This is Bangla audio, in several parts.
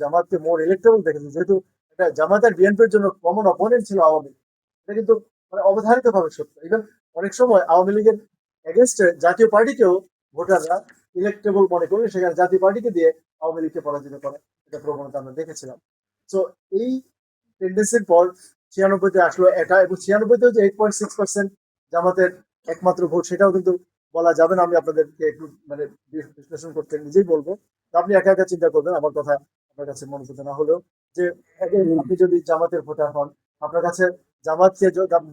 জামাতকে মোর ইলেকটেবল দেখেছে যেহেতু এটা জামাত আর বিএনপির জন্য কমন অপোনেন্ট ছিল আওয়ামী এটা কিন্তু মানে অবধারিত ভাবে সত্য। ইভেন অনেক সময় আওয়ামী লীগের এগেনস্টে জাতীয় পার্টিকেও ভোটাররা ইলেকটেবল মনে করে সেখানে জাতীয় পার্টিকে দিয়ে আওয়ামী লীগকে পরাজিত করে। এটা প্রবণতা আমরা দেখেছিলাম। তো এই টেন্ডেন্সির পর ছিয়ানব্বইতে আসলো এটা এবং ছিয়ানব্বইতেও যে এইট পয়েন্ট সিক্স পার্সেন্ট জামাতের একমাত্র ভোট সেটাও কিন্তু বলা যাবে না। আমি আপনাদেরকে একটু মানে বিশ্লেষণ করতে নিজেই বলব। আপনি একা একা চিন্তা করবেন, আমার কথা আপনার কাছে মনোযোগ না হলেও যে আপনি যদি জামাতের ভোটার হন, আপনার কাছে জামাতকে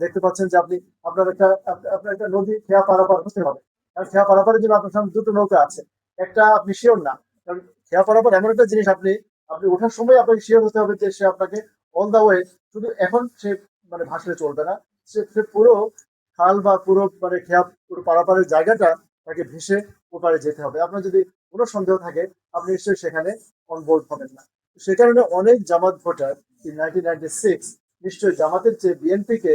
দেখতে পাচ্ছেন যে আপনি আপনার একটা আপনার একটা নদী খেয়া পারাপার হতে হবে। কারণ খেয়া পারাপারের জন্য আপনার সামনে দুটো নৌকা আছে। একটা আপনি শিওর না। কারণ খেয়া পারাপার এমন একটা জিনিস আপনি আপনি ওঠার সময় আপনাকে শিওর হতে হবে যে সে আপনাকে অন দা ওয়ে শুধু এখন সে মানে ভাসলে চলবে না। সে পুরো খাল বা পুরো মানে খেয়া, পুরো পারাপারের জায়গাটা তাকে ভেসে ওপারে যেতে হবে। আপনার যদি কোনো সন্দেহ থাকে, আপনি নিশ্চয়ই সেখানে অনবোর্ড হবেন না। সে কারণে অনেক Jamaat voter in nineteen ninety six নিশ্চয়ই জামাতের চেয়ে বিএনপিকে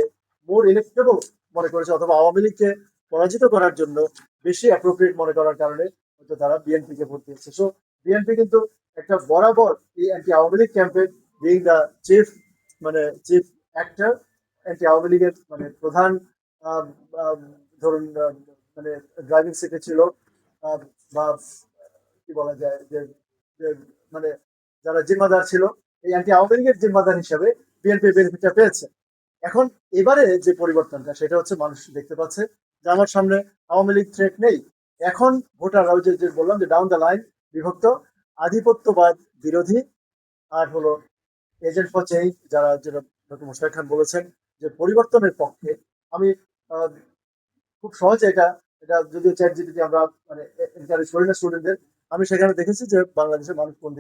মোর ইলেক্টেবল মনে করেছে অথবা আওয়ামী লীগকে পরাজিত করার জন্য বেশি অ্যাপ্রোপ্রিয়েট মনে করার কারণে হয়তো তারা বিএনপিকে ভোট দিয়েছে। সো বিএনপি কিন্তু একটা বরাবর এই অ্যান্টি আওয়ামী লীগ ক্যাম্পে বিং দ্য চিফ মানে চিফ অ্যাক্টর অ্যান্টি আওয়ামী লীগের মানে প্রধান ধরুন মানে ড্রাইভিং সিটে ছিল আম, বা কি বলা যায় যে মানে যারা জিম্মাদার ছিল এই অ্যান্টি আওয়ামী লীগের জিম্মাদার হিসাবে বিএনপি বেনিফিটটা পেয়েছে। এখন এবারে যে পরিবর্তনটা সেটা হচ্ছে মানুষ দেখতে পাচ্ছে যে আমার সামনে আওয়ামী লীগ থ্রেট নেই। এখন ভোটাররা ওই যে বললাম যে ডাউন দ্য লাইন বিভক্ত আধিপত্যবাদ বিরোধী আর হলো এজেন্ট ফর চেঞ্জ যারা যেটা ডক্টর মুশতাক খান বলেছেন যে পরিবর্তনের পক্ষে আমি খুব সহজে এটা এটা যদিও চ্যাট জিপিটি আমরা মানে এনকারেজ স্টুডেন্টদের আমি সেখানে দেখেছি যে বাংলাদেশের মানুষ কোন